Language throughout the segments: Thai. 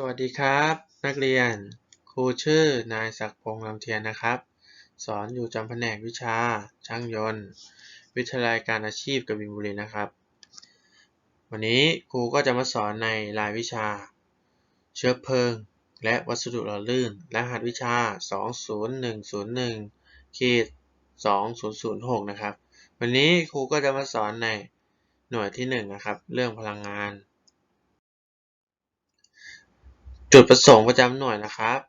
สวัสดีครับ นักเรียน ครูชื่อนายศักดิ์พงษ์ลำเทียนนะครับ สอนอยู่จำแผนกวิชา ช่างยนต์ วิทยาลัยการอาชีพกบินบุรีนะครับ วันนี้ครูก็จะมาสอนในรายวิชา เชื้อเพลิง และวัสดุหล่อลื่นรหัสวิชา 20101ขีด2006 นะครับ วันนี้ครูก็จะมาสอนในหน่วยที่ 1 นะครับ เรื่องพลังงาน จุดประสงค์ประจำหน่วยนะครับ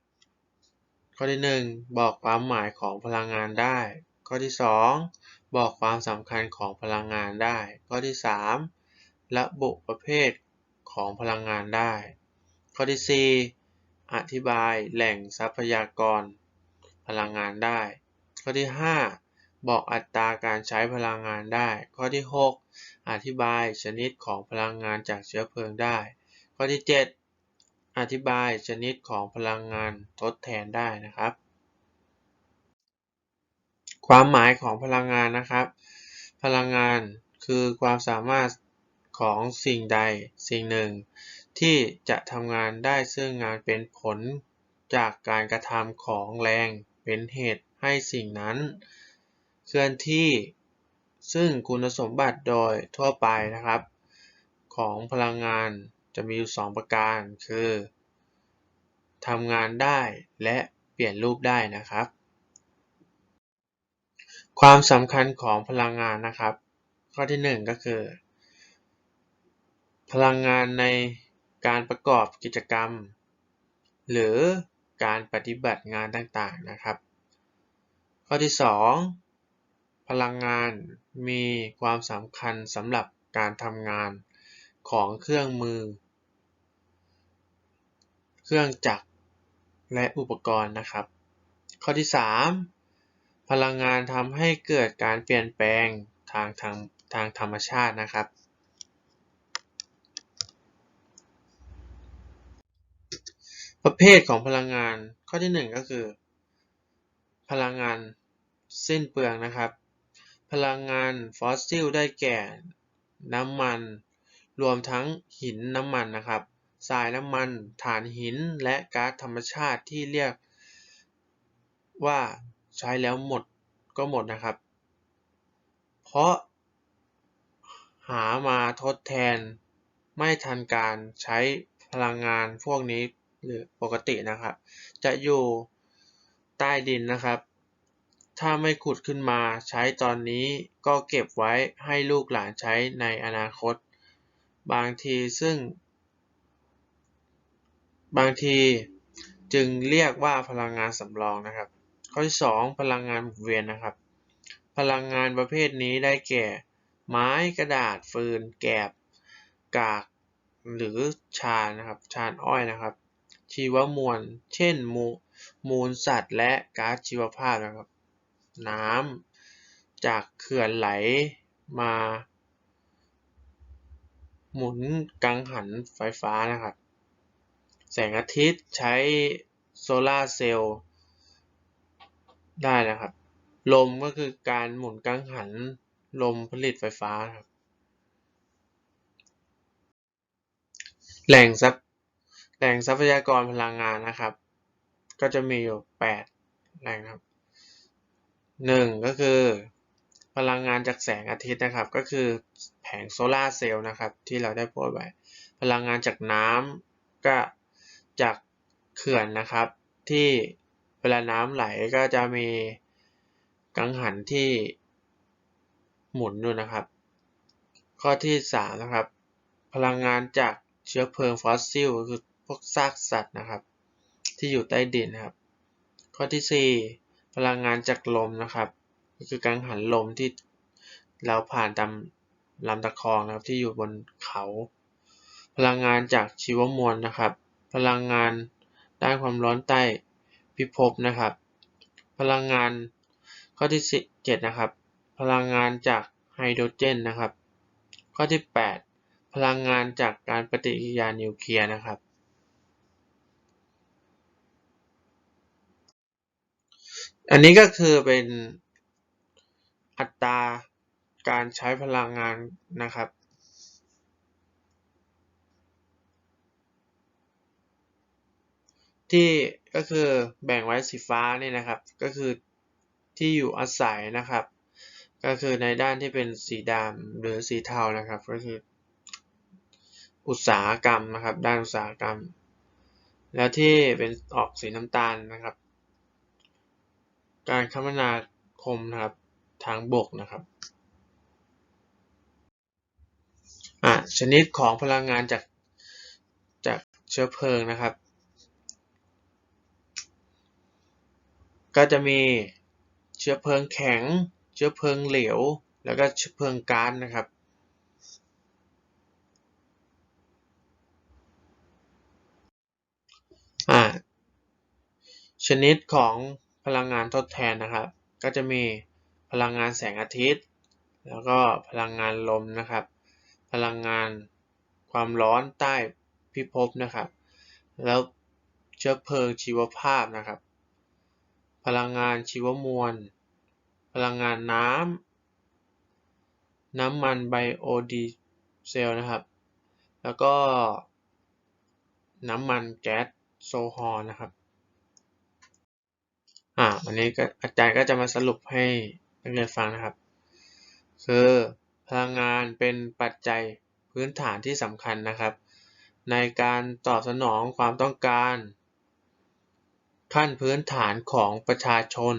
ข้อที่ 1 บอกความหมายของพลังงานได้ ข้อที่ 2 บอกความสำคัญของพลังงานได้ ข้อที่ 3 ระบุประเภทของพลังงานได้ ข้อที่ 4 อธิบายแหล่งทรัพยากร พลังงานได้ ข้อที่ 5 บอกอัตราการใช้พลังงานได้ ข้อที่ 6 อธิบายชนิดของพลังงานจากเชื้อเพลิงได้ ข้อที่ 7 อธิบายชนิดของพลังงานทดแทนได้นะครับ ความหมายของพลังงานนะครับ พลังงานคือความสามารถของสิ่งใดสิ่งหนึ่ง ที่จะทำงานได้ซึ่งงานเป็นผลจากการกระทำของแรงเป็นเหตุให้สิ่งนั้น เคลื่อนที่ซึ่งคุณสมบัติโดยทั่วไปนะครับ ของพลังงานจะมีอยู่ 2 ประการคือ ทำงานได้และเปลี่ยนรูปได้นะครับ ความสำคัญของพลังงานนะครับ ข้อที่ 1 ก็คือ พลังงานในการประกอบกิจกรรม หรือการปฏิบัติงานต่างๆนะครับ ข้อที่ 2 พลังงานมีความสำคัญสำหรับการทำงานของเครื่องมือ เครื่องจักร และอุปกรณ์นะครับ ข้อที่ 3 พลังงานทำให้เกิดการเปลี่ยนแปลงทางทางทางธรรมชาตินะครับ ประเภทของพลังงานข้อที่ 1 ก็คือ พลังงานสิ้นเปลืองนะครับ พลังงานฟอสซิลได้แก่น้ำมัน รวมทั้งหินน้ำมันนะครับ ทรายน้ำมัน ถ่านหิน และก๊าซธรรมชาติที่เรียกว่าใช้แล้วหมดก็หมดนะครับ เพราะหามาทดแทนไม่ทันการใช้พลังงานพวกนี้หรือปกตินะครับ จะอยู่ใต้ดินนะครับ ถ้าไม่ขุดขึ้นมาใช้ตอนนี้ก็เก็บไว้ให้ลูกหลานใช้ในอนาคต บางทีซึ่ง บางทีจึงเรียกว่าพลังงานสำรองนะครับ ข้อที่ 2 พลังงานหมุนเวียนนะครับ พลังงานประเภทนี้ได้แก่ ไม้กระดาษฟืน แกบ กาก หรือชานะครับชานอ้อยนะครับ ชีวมวล เช่นมูมูลสัตว์และก๊าซชีวภาพนะครับ น้ำจากเขื่อนไหลมา หมุนกังหันไฟฟ้านะครับ งอาทิตย์ใช้โซลาร์เซลล์ได้นะครับ ลมก็คือการหมุนกังหันลมผลิตไฟฟ้าครับ แหล่งทรัพย์แหล่งทรัพยากรพลังงานนะครับ ก็จะมีอยู่ 8 แหล่งครับ 1 ก็คือ พลังงานจากแสงอาทิตย์นะครับ ก็คือแผงโซลาร์เซลล์นะครับ ที่เราได้พูดไว้พลังงานจากน้ำก็ จากเขื่อนนะครับ ที่เวลาน้ำไหลก็จะมีกังหันที่หมุนอยู่นะครับ ข้อที่3นะครับ พลังงานจากเชื้อเพลิงฟอสซิลคือพวกซากสัตว์นะครับ ที่อยู่ใต้ดินนะครับ ข้อที่ 4 พลังงานจากลมนะครับ ก็คือกังหันลมที่เราผ่านตามลำตะคองนะครับที่อยู่บนเขา พลังงานจากชีวมวลนะครับ พลังงานด้านความร้อนใต้พิภพนะครับ พลังงานข้อที่7นะครับ พลังงานจากไฮโดรเจนนะครับ ข้อที่ 8 พลังงานจากการปฏิกิริยานิวเคลียร์นะครับ อันนี้ก็คือเป็นอัตราการใช้พลังงานนะครับ ที่ก็คือแบ่งไว้สีฟ้านี่นะครับ ก็คือที่อยู่อาศัยนะครับ ก็คือในด้านที่เป็นสีดำหรือสีเทานะครับ ก็คือ อุตสาหกรรมนะครับ ด้านอุตสาหกรรม แล้วที่เป็นออกสีน้ำตาลนะครับ การคมนาคมนะครับทางบกนะครับอะชนิดของพลังงานจากจากเชื้อเพลิงนะครับ ก็จะมีเชื้อเพลิงแข็ง เชื้อเพลิงเหลว แล้วก็เชื้อเพลิงก๊าซนะครับอ่าชนิดของพลังงานทดแทนนะครับ ก็จะมีพลังงานแสงอาทิตย์ แล้วก็พลังงานลมนะครับ พลังงานความร้อนใต้พิภพนะครับ แล้วเชื้อเพลิงชีวภาพนะครับ พลังงานชีวมวล พลังงานน้ำ น้ำมันไบโอดีเซลนะครับ แล้วก็ น้ำมันแก๊สโซฮอลนะครับ อ่า วันนี้ก็อาจารย์ก็จะมาสรุปให้นักเรียนฟังนะครับ คือพลังงานเป็นปัจจัยพื้นฐานที่สำคัญนะครับ ในการตอบสนองความต้องการ ขั้นพื้นฐานของประชาชน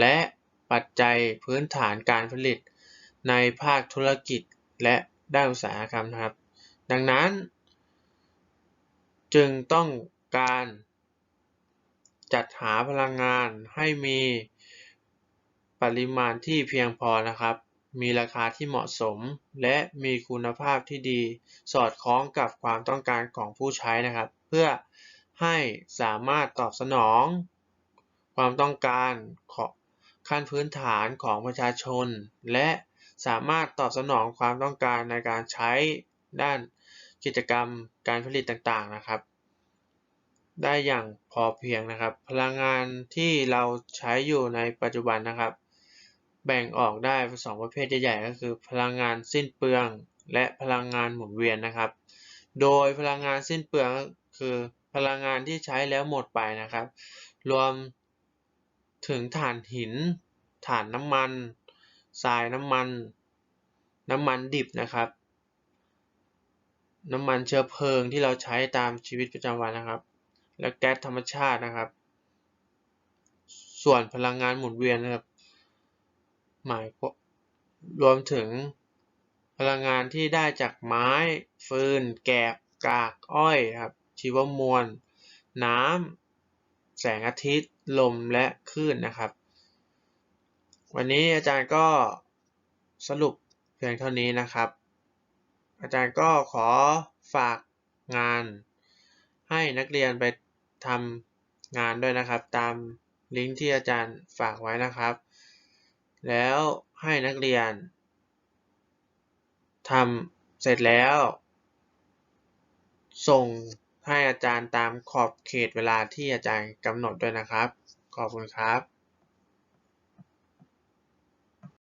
และปัจจัยพื้นฐานการผลิต ในภาคธุรกิจและด้านอุตสาหกรรมนะครับ ดังนั้น จึงต้องการจัดหาพลังงานให้มีปริมาณที่เพียงพอนะครับ มีราคาที่เหมาะสม และมีคุณภาพที่ดี สอดคล้องกับความต้องการของผู้ใช้นะครับ เพื่อ ให้สามารถตอบสนอง ความต้องการของขั้นพื้นฐานของประชาชน และสามารถตอบสนองความต้องการในการใช้ด้านกิจกรรมการผลิตต่างๆนะครับ ได้อย่างพอเพียงนะครับ พลังงานที่เราใช้อยู่ในปัจจุบันนะครับ แบ่งออกได้เป็นสองประเภทใหญ่ๆก็คือ พลังงานสิ้นเปลือง และพลังงานหมุนเวียนนะครับ โดยพลังงานสิ้นเปลืองก็คือ พลังงานที่ใช้แล้วหมดไปนะครับ รวมถึงถ่านหิน ถ่านน้ำมันทรายน้ำมัน น้ำมันดิบนะครับ น้ำมันเชื้อเพลิงที่เราใช้ตามชีวิตประจำวันนะครับ และแก๊สธรรมชาตินะครับ ส่วนพลังงานหมุนเวียนนะครับ หมายรวมถึงพลังงานที่ได้จากไม้ฟืน แกบกากอ้อยครับ ชีวมวล น้ำ แสงอาทิตย์ ลม และคลื่นนะครับ วันนี้อาจารย์ก็สรุปเพียงเท่านี้นะครับ อาจารย์ก็ขอฝากงาน ให้นักเรียนไปทำงานด้วยนะครับ ตามลิงก์ที่อาจารย์ฝากไว้นะครับ แล้วให้นักเรียนทำเสร็จแล้ว ส่ง ให้อาจารย์ตามขอบเขตเวลาที่อาจารย์กำหนดด้วยนะครับ ขอบคุณครับ